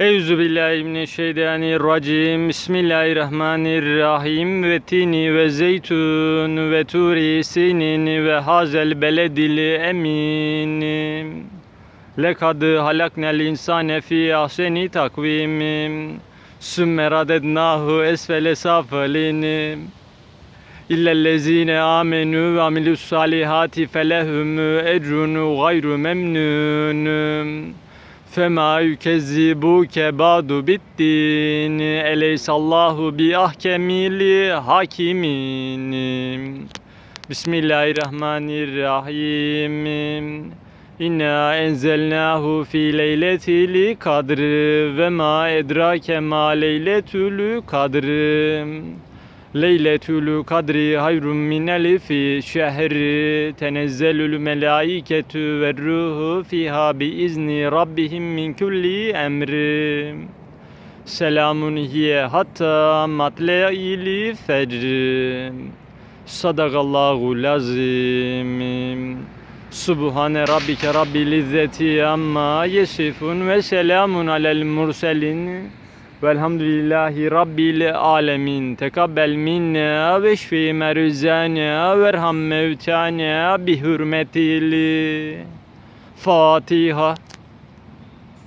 Euzu billahi mineşşeytanirracim. Bismillahirrahmanirrahim. Ve tini ve zeytun ve turi sinin ve hazel beledil emin. Lekad halaknel insane fi ahseni takvim. Sümme radednahu esfele safilin. İllellezine amenu ve amilus salihati felehum ecrun gayru memnun. Fema yükezzibuke ba'du bittin. Eleysallahu bi ahkemili hakimin. Bismillahirrahmanirrahim. İnna enzelnahu fi leyletil kadr ve ma edrake ma leyletül kadr. Leyletül kadri hayrun min elifi şehri tenezzelül melaiketü ve ruhu fiha bi izni rabbihim min kulli emri. Selamun hiye hatta matle'il fecr. Sadakallahu lazim. Subhane rabbike rabbil izzeti amma yesifun ve selamun alel murselin. Velhamdülillahi Rabbil alemin. Tekabbel minna ve şfi merzana ve erham mevtana bi hürmetil Fatiha.